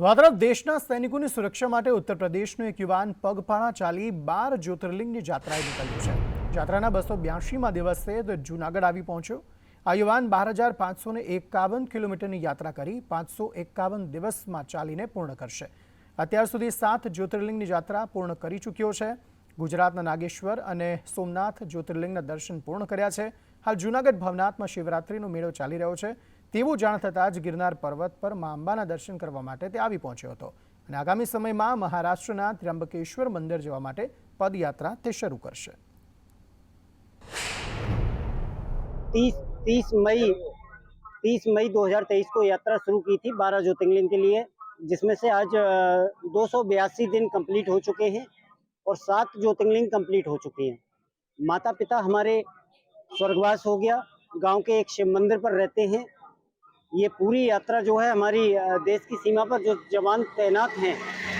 દ્વારા દેશના સૈનિકોની સુરક્ષા માટે ઉત્તર પ્રદેશનો એક યુવાન પગપાળા ચાલી બાર જ્યોતિર્લિંગની યાત્રાએ નીકળ્યો છે જાત્રાના બસો બ્યાસીમાં દિવસે જૂનાગઢ આવી પહોંચ્યો આ યુવાન બાર હજાર પાંચસો એકાવન કિલોમીટરની યાત્રા કરી પાંચસો એકાવન દિવસમાં ચાલીને પૂર્ણ કરશે અત્યાર સુધી સાત જ્યોતિર્લિંગની યાત્રા પૂર્ણ કરી ચૂક્યો છે ગુજરાતના નાગેશ્વર અને સોમનાથ જ્યોતિર્લિંગના દર્શન પૂર્ણ કર્યા છે હાલ જૂનાગઢ ભવનાથમાં શિવરાત્રિનો મેળો ચાલી રહ્યો છે देवू जानत હતા આજ ગિરનાર પર્વત પર માં અંબાના દર્શન કરવા માટે તે આવી પહોંચ્યો હતો અને આગામી સમયમાં મહારાષ્ટ્રના ત્રંબકેશ્વર મંદિર જવા માટે પદયાત્રા તે શરૂ કરશે 30 30 મે 30 મે 2023 કો યાત્રા શરૂ કરી થી 12 જ્યોતિંગલિંગ કે liye જિસમે સે આજ 282 દિન કમ્પ્લીટ હો ચુકે હે ઓર સાત જ્યોતિંગલિંગ કમ્પ્લીટ હો ચુકી હે માતા-પિતા હમારે સ્વર્ગવાસ હો ગયા ગામ કે એક શિવ મંદિર પર રહેતે હે ये पूरी यात्रा जो है हमारी देश की सीमा पर जो जवान तैनात हैं